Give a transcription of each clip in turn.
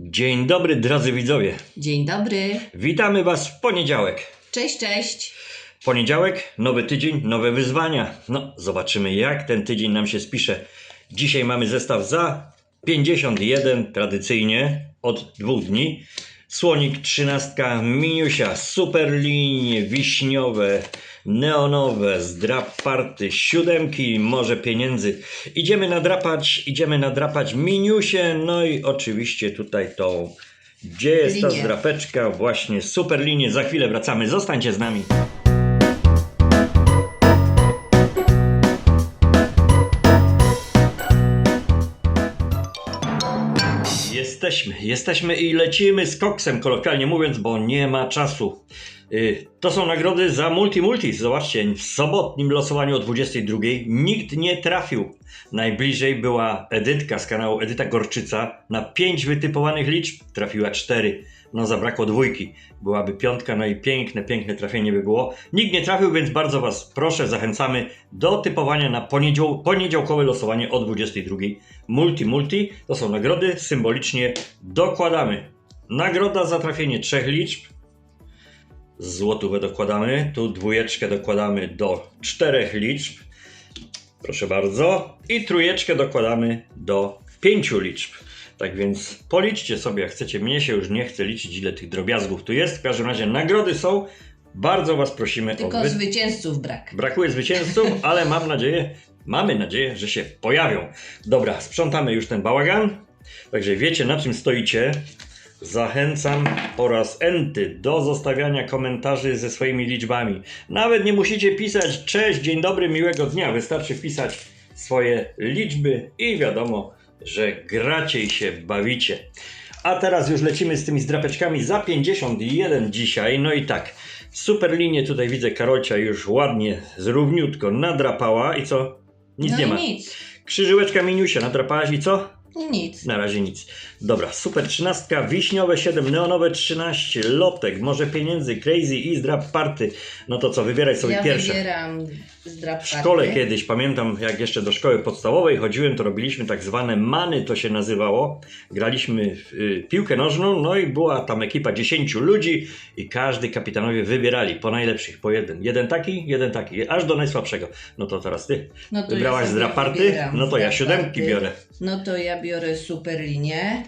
Dzień dobry, drodzy widzowie. Dzień dobry. Witamy Was w poniedziałek. Cześć, cześć. Poniedziałek, nowy tydzień, nowe wyzwania. No, zobaczymy, jak ten tydzień nam się spisze. Dzisiaj mamy zestaw za 51, tradycyjnie od dwóch dni. Słonik 13, miniusia, superlinie, wiśniowe, neonowe, zdrap party, siódemki, może pieniędzy. Idziemy nadrapać, idziemy nadrapać miniusie, no i oczywiście tutaj tą, gdzie jest ta Linię. zdrapeczka, właśnie superlinie. Za chwilę wracamy, zostańcie z nami. Jesteśmy, jesteśmy i lecimy z koksem, kolokwialnie mówiąc, bo nie ma czasu. Y, To są nagrody za Multi Multi. Zobaczcie, w sobotnim losowaniu o 22 nikt nie trafił. Najbliżej była Edytka z kanału Edyta Gorczyca. Na 5 wytypowanych liczb trafiła 4. No zabrakło dwójki. Byłaby piątka, no i piękne, piękne trafienie by było. Nikt nie trafił, więc bardzo Was proszę, zachęcamy do typowania na poniedział poniedziałkowe losowanie o 22. Multi Multi to są nagrody, symbolicznie dokładamy. Nagroda za trafienie trzech liczb. Złotówę dokładamy, tu dwójeczkę dokładamy do czterech liczb. Proszę bardzo. I trójeczkę dokładamy do pięciu liczb. Tak więc policzcie sobie, jak chcecie. Mnie się już nie chce liczyć, ile tych drobiazgów tu jest. W każdym razie nagrody są. Bardzo Was prosimy Tylko o wy... zwycięzców brak. Brakuje zwycięzców, ale mam nadzieję, mamy nadzieję, że się pojawią. Dobra, sprzątamy już ten bałagan. Także wiecie na czym stoicie. Zachęcam po raz enty do zostawiania komentarzy ze swoimi liczbami. Nawet nie musicie pisać cześć, dzień dobry, miłego dnia. Wystarczy wpisać swoje liczby i wiadomo, że gracie i się bawicie. A teraz już lecimy z tymi zdrapeczkami za 51 dzisiaj. No i tak, super linię tutaj widzę Karolcia już ładnie, zrówniutko nadrapała i co? Nic no nie i ma. nic. Krzyżyłeczka Minusia nadrapałaś i co? I nic. Na razie nic. Dobra, super 13, wiśniowe 7, neonowe 13, lotek, może pieniędzy, crazy i zdrap party. No to co, wybieraj sobie ja pierwsze. wybieram W szkole kiedyś, pamiętam jak jeszcze do szkoły podstawowej chodziłem, to robiliśmy tak zwane many, to się nazywało. Graliśmy w y, piłkę nożną, no i była tam ekipa 10 ludzi i każdy kapitanowie wybierali po najlepszych, po jeden. Jeden taki, jeden taki, aż do najsłabszego. No to teraz ty. No to Wybrałaś ja sobie zdrap party? wybieram No to ja siódemki biorę. No to ja biorę super linię.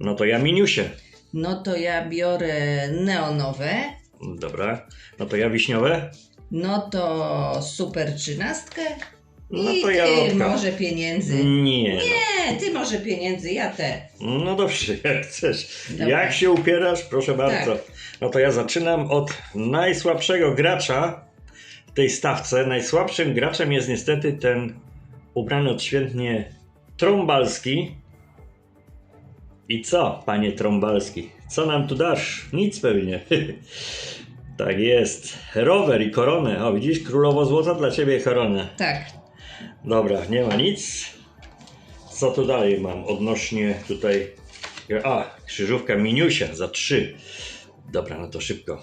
No to ja miniusie. No to ja biorę neonowe. Dobra. No to ja wiśniowe. No to super trzynastkę. No I to ja ty może pieniędzy. Nie. no. Nie, ty może pieniędzy, ja te. No dobrze, jak chcesz. Dobra. Jak się upierasz, proszę bardzo. Tak. No to ja zaczynam od najsłabszego gracza w tej stawce. Najsłabszym graczem jest niestety ten ubrany odświętnie Trąbalski. I co, panie Trąbalski? Co nam tu dasz? Nic pewnie. tak jest. Rower i koronę. O, widzisz, królowo złota dla ciebie koronę. Tak. Dobra, nie ma nic. Co tu dalej mam odnośnie tutaj. A, krzyżówka Miniusia za 3. Dobra, no to szybko.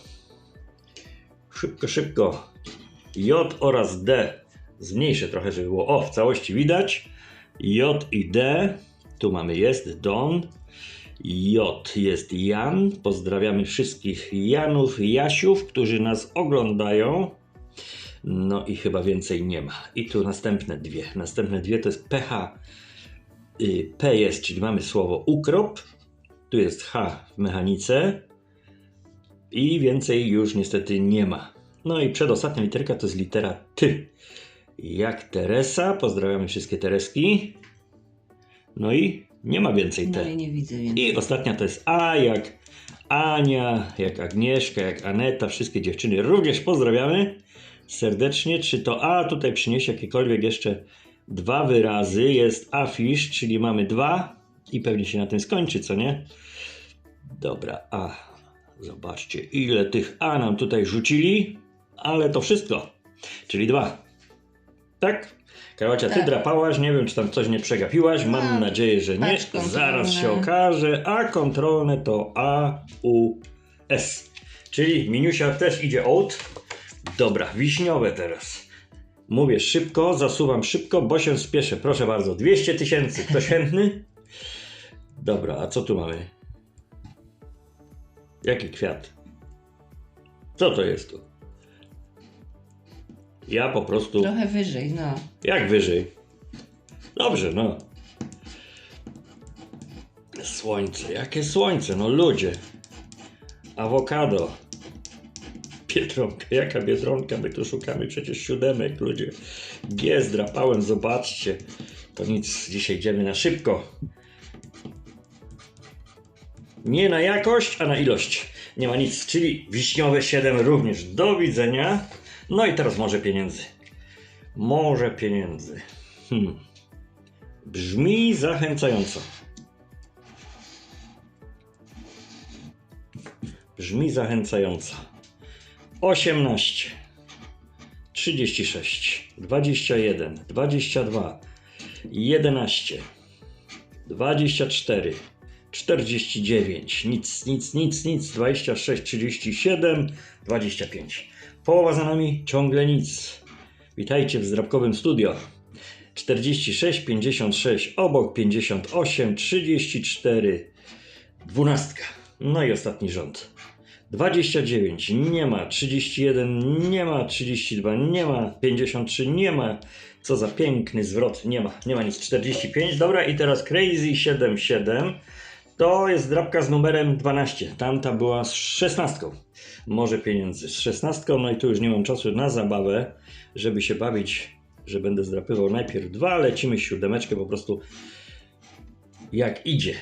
Szybko, szybko. J oraz D. Zmniejszę trochę, żeby było. O, w całości widać. J i D. Tu mamy jest Don. J jest Jan. Pozdrawiamy wszystkich Janów, Jasiów, którzy nas oglądają. No i chyba więcej nie ma. I tu następne dwie. Następne dwie to jest PH. Y, P jest, czyli mamy słowo ukrop. Tu jest H w mechanice. I więcej już niestety nie ma. No i przedostatnia literka to jest litera T. Jak Teresa. Pozdrawiamy wszystkie Tereski. No i nie ma więcej No T. i nie widzę więcej. I ostatnia to jest A, jak Ania, jak Agnieszka, jak Aneta, wszystkie dziewczyny również pozdrawiamy serdecznie. Czy to A tutaj przyniesie jakiekolwiek jeszcze dwa wyrazy? Jest afisz, czyli mamy dwa i pewnie się na tym skończy, co nie? Dobra, A. Zobaczcie, ile tych A nam tutaj rzucili, ale to wszystko, czyli dwa. Tak? Karocia, ty Tak. drapałaś, nie wiem, czy tam coś nie przegapiłaś, mam Mam nadzieję, że nie. Zaraz się okaże, a kontrolne to A, U, S. Czyli Minusia też idzie out. Dobra, wiśniowe teraz. Mówię szybko, zasuwam szybko, bo się spieszę. Proszę bardzo, 200 tysięcy. Ktoś chętny? Dobra, a co tu mamy? Jaki kwiat? Co to jest tu? Ja po prostu. Trochę wyżej, no. Jak wyżej? Dobrze, no. Słońce, jakie słońce, no ludzie. Awokado. Biedronka, jaka biedronka? My tu szukamy przecież siódemek, ludzie. G zdrapałem, zobaczcie. To nic, dzisiaj idziemy na szybko. Nie na jakość, a na ilość. Nie ma nic, czyli wiśniowe 7 również. Do widzenia. No i teraz może pieniędzy. Może pieniędzy. Hmm. Brzmi zachęcająco. Brzmi zachęcająco. 18, 36, 21, 22, 11, 24, 49, nic, nic, nic, nic, 26, 37, 25. Połowa za nami, ciągle nic. Witajcie w Zdrabkowym Studio. 46, 56, obok 58, 34, 12. No i ostatni rząd. 29 nie ma, 31 nie ma, 32 nie ma, 53 nie ma. Co za piękny zwrot, nie ma, nie ma nic. 45, dobra i teraz Crazy 77. To jest drapka z numerem 12. Tamta była z 16. Może pieniędzy z 16, no i tu już nie mam czasu na zabawę, żeby się bawić, że będę zdrapywał najpierw dwa, lecimy siódemeczkę po prostu jak idzie.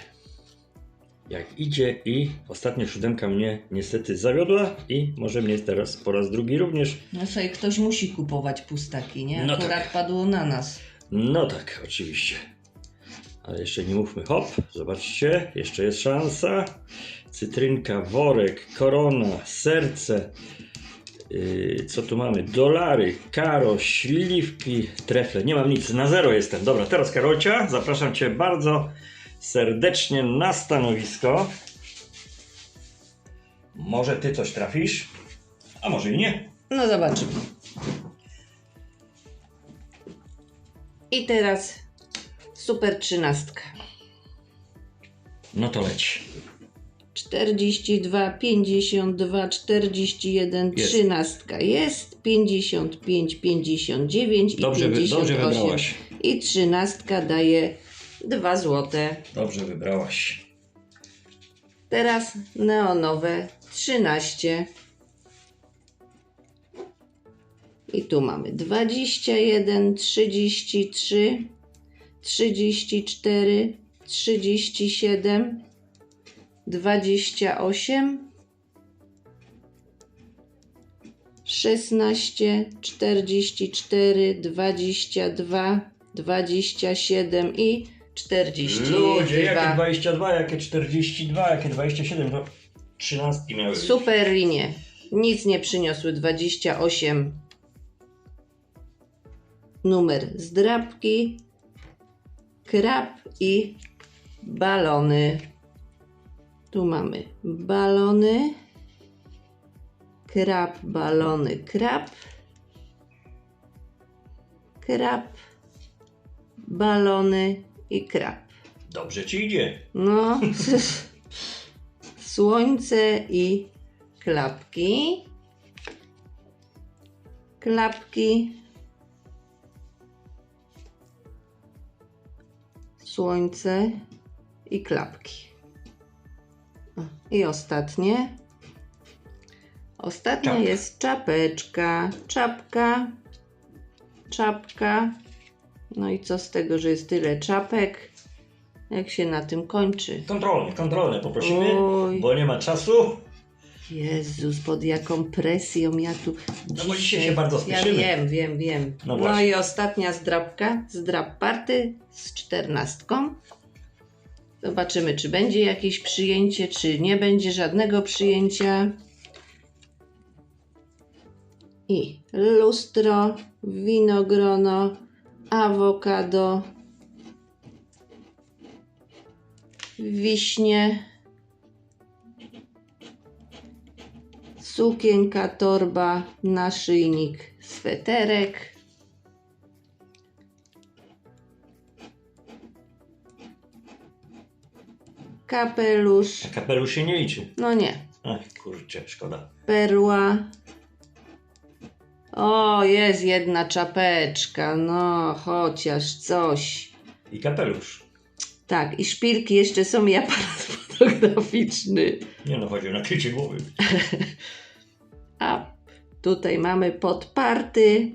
Jak idzie i ostatnia siódemka mnie niestety zawiodła i może mnie teraz po raz drugi również. No sobie ktoś musi kupować pustaki, nie? No Akurat tak. padło na nas. No tak, oczywiście. Ale jeszcze nie mówmy hop, zobaczcie, jeszcze jest szansa. Cytrynka, worek, korona, serce. Yy, co tu mamy? Dolary, karo, śliwki, trefle. Nie mam nic, na zero jestem. Dobra, teraz Karolcia, zapraszam Cię bardzo serdecznie na stanowisko. Może Ty coś trafisz, a może i nie. No zobaczymy. I teraz super trzynastka. No to leć. 42, 52, 41, Jest. trzynastka jest, 55, 59 Dobrze, i wy, 58. dobrze wybrałaś. I trzynastka daje 2 złote. Dobrze wybrałaś. Teraz neonowe 13. I tu mamy 21, 33, 34, 37, 28, 16, 44, 22, 27 i 42. Ludzie, jakie 22, jakie 42, jakie 27, no 13 miały być. Super linie. Nic nie przyniosły 28. Numer zdrabki, krab i balony. Tu mamy balony, krab, balony, krab, krab, balony i krab. Dobrze ci idzie. No, słońce i klapki. Klapki. Słońce i klapki. O, I ostatnie. Ostatnia Czapka. jest czapeczka, czapka, czapka. No i co z tego, że jest tyle czapek? Jak się na tym kończy? Kontrolne, kontrolne poprosimy, Oj. bo nie ma czasu. Jezus, pod jaką presją ja tu. No bo dzisiaj się bardzo Ja spieszymy. wiem, wiem, wiem. No No, właśnie. i ostatnia zdrabka, zdrab party z czternastką. Zobaczymy, czy będzie jakieś przyjęcie, czy nie będzie żadnego przyjęcia. I lustro, winogrono, awokado, wiśnie, sukienka, torba, naszyjnik, sweterek. Kapelusz. A kapelusz się nie liczy. No nie, Ach, kurczę, szkoda. perła. O, jest jedna czapeczka, no chociaż coś. I kapelusz. Tak, i szpilki jeszcze są i aparat fotograficzny. Nie no, chodzi o nakrycie głowy. A tutaj mamy podparty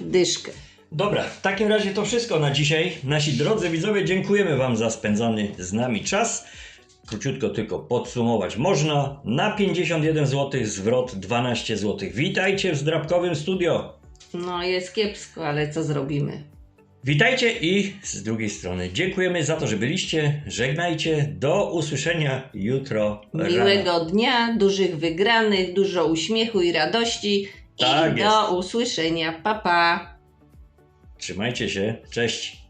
dyszkę. Dobra, w takim razie to wszystko na dzisiaj. Nasi drodzy widzowie, dziękujemy Wam za spędzany z nami czas. Króciutko tylko podsumować można. Na 51 zł zwrot 12 zł. Witajcie w Zdrabkowym Studio. No jest kiepsko, ale co zrobimy? Witajcie i z drugiej strony dziękujemy za to, że byliście. Żegnajcie. Do usłyszenia jutro. rano. Miłego dnia, dużych wygranych, dużo uśmiechu i radości. Tak I jest. do usłyszenia. Pa, pa. Trzymajcie się. Cześć.